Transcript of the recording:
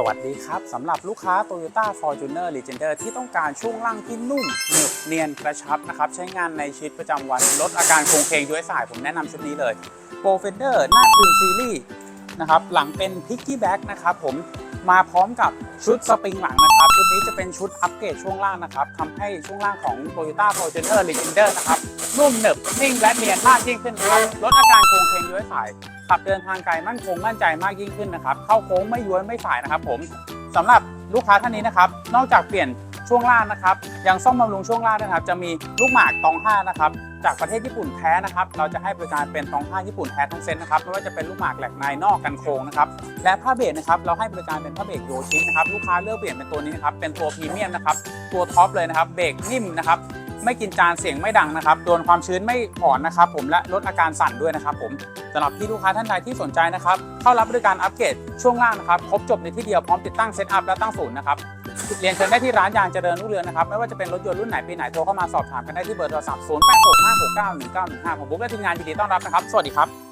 สวัสดีครับสำหรับลูกค้า Toyota Fortuner Legender ที่ต้องการช่วงล่างที่นุ่มหนึบเนียนกระชับนะครับ ใช้งานในชีวิตประจำวัน ลดอาการโครงเคงย้วยสายผมแนะนำชุดนี้เลย Pro Fender หน้าคืนซีรีส์นะครับ หลังเป็น Picky Back นะครับผมมาพร้อมกับชุดสปริงหลังนะครับ ชุดนี้จะเป็นชุดอัปเกรดช่วงล่างนะครับทำให้ช่วงล่างของ Toyota Fortuner Legender นะครับนุ่มหนึบนิ่งและเนียนมากยิ่งขึ้นนะครับลดอาการโครงเคงย้วยสาย ขับเดินทางไกลมั่นคงมั่นใจมากยิ่งขึ้นนะครับ เข้าโค้งไม่ย้วยไม่สายนะครับ ผมสำหรับลูกค้าท่านนี้นะครับ นอกจากเปลี่ยนช่วงล่างนะครับ ยังซ่อมบำรุงช่วงล่างนะครับ จะมีลูกหมากตอง5นะครับ จากประเทศญี่ปุ่นแท้นะครับ เราจะให้บริการเป็นตอง5ญี่ปุ่นแท้ทั้งเซ็ตนะครับ ไม่ว่าจะเป็นลูกหมากแหลกในนอกกันโค้งนะครับ และผ้าเบรกนะครับ เราให้บริการเป็นผ้าเบรกโยชินะครับ ลูกค้าเลือกเปลี่ยนเป็นตัวนี้นะครับ เป็นตัวพรีเมียมนะครับ ตัวท็อปเลยนะครับ เบรกนิ่มนะครับ ไม่กินจานเสียงไม่ดังนะครับโดนความชื้นไม่อ่อนนะครับผมและลดอาการสั่นด้วยนะครับผมสำหรับที่ลูกค้าท่านใดที่สนใจนะครับเข้ารับบริการอัปเกรดช่วงล่างนะครับครบจบในที่เดียวพร้อมติดตั้งเซตอัพและตั้งศูนย์นะครับเรียนเชิญได้ที่ร้านยางเจริญรุ่งเรืองนะครับไม่ว่าจะเป็นรถยนต์รุ่นไหนปีไหนโทรเข้ามาสอบถามกันได้ที่เบอร์โทรศัพท์0 8 6 5 6 9 1 9 1 5ผมบุ๊กและทีมงานยินดีต้อนรับนะครับสวัสดีครับ